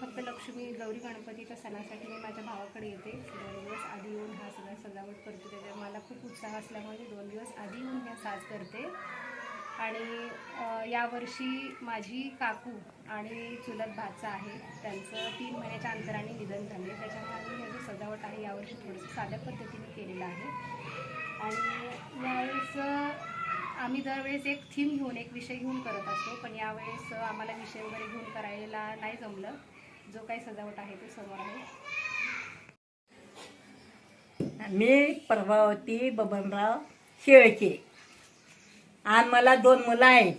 फक्त लक्ष्मी गौरी गणपतीच्या सणासाठी मी माझ्या भावाकडे येते. दोन दिवस आधी येऊन हा सगळा सजावट करते. त्याच्यात मला खूप उत्साह असल्यामुळे मी दोन दिवस आधी येऊन ह्या साज करते. आणि यावर्षी माझी काकू आणि चुलत भाचा आहे. त्यांचं तीन महिन्याच्या अंतराने निधन झाले त्याच्यामुळे आम्ही हे जे सजावट आहे यावर्षी थोडंसं साध्या पद्धतीने केलेलं आहे. आणि यावेळेस आम्ही दरवेळेस एक थीम घेऊन एक विषय घेऊन करत असतो. पण यावेळेस आम्हाला विषय वगैरे घेऊन करायला नाही जमलं. जो काही सजावट आहे ते समोर आहे. मी प्रभावती बबनराव शेळके. आणि मला दोन मुलं आहेत.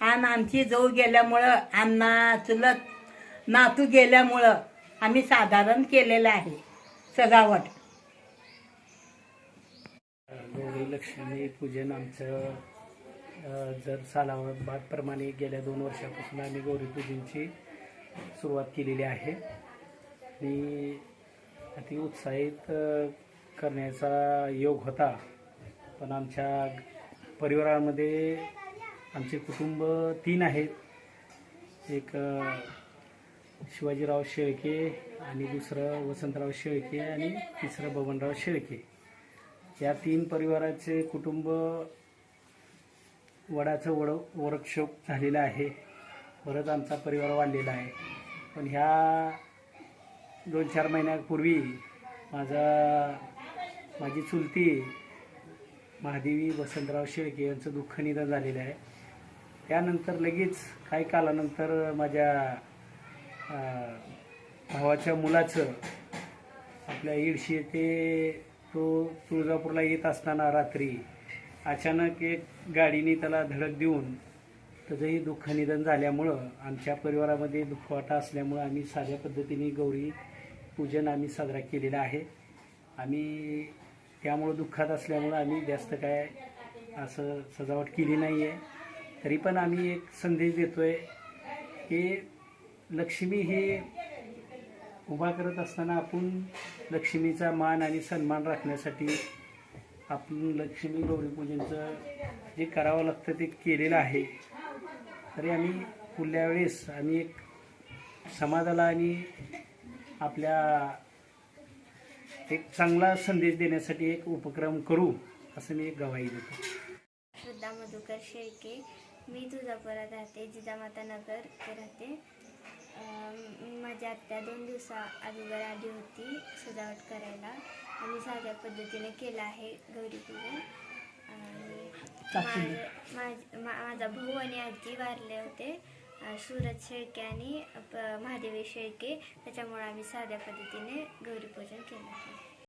आणि आमची जाऊ गेल्यामुळं अण्णा चुलत नातू गेल्यामुळं आम्ही साधारण केलेलं आहे सजावट. गौरी लक्ष्मी पूजन आमचं जर सालाबादप्रमाणे गेल्या दोन वर्षापासून आम्ही गौरी पूजनची सुरुवात केलेली आहे. आणि अति उत्साहित करण्याचा योग होता. पण आमच्या परिवारामध्ये आमचे कुटुंब तीन आहेत. एक शिवाजीराव शेळके आणि दुसरं वसंतराव शेळके आणि तिसरं बबनराव शेळके. या तीन परिवाराचे कुटुंब वडाचं वड वर्कशॉप झालेलं आहे. परत आमचा परिवार वाढलेला आहे. पण ह्या दोन चार महिन्यापूर्वी माझा माझी चुलती महादेवी वसंतराव शेळके यांचं दुःख निधन झालेलं आहे. त्यानंतर लगेच काही कालानंतर माझ्या भावाच्या मुलाचं आपल्या इडशी येथे तो तुळजापूरला येत असताना रात्री अचानक एक गाडीने त्याला धडक देऊन त्याचंही दुःख निधन झाल्यामुळं आमच्या परिवारामध्ये दुःखवाटा असल्यामुळं आम्ही साध्या पद्धतीने गौरी पूजन आम्ही साजरा केलेला आहे. आम्ही त्यामुळं दुःखात असल्यामुळं आम्ही जास्त काय असं सजावट केली नाही आहे तरी पण आम्ही एक संदेश देतो आहे की लक्ष्मी हे उभा करत असताना आपण लक्ष्मीचा मान आणि सन्मान राखण्यासाठी आपण लक्ष्मी गौरीपूजनचं जे करावं लागतं ते केलेलं आहे. तरी आम्ही पुढल्या वेळेस आम्ही एक समाजाला आणि आपल्या एक चांगला संदेश देण्यासाठी एक उपक्रम करू असं मी एक गवाही देतो. श्रद्धा मधुकर शेळके मी तुळजापुरात राहते जिजामाता नगर ते राहते. अं, माझी आत्या दोन दिवसा अगोदर आली होती सजावट करायला. आम्ही साध्या पद्धतीने केलं आहे गौरीपूजन. आणि माझ- मा- माझा भाऊ आणि आजी वारले होते सूरज शेळके आणि प- महादेवी शेळके. त्याच्यामुळे आम्ही साध्या पद्धतीने गौरीपूजन केलं. होतं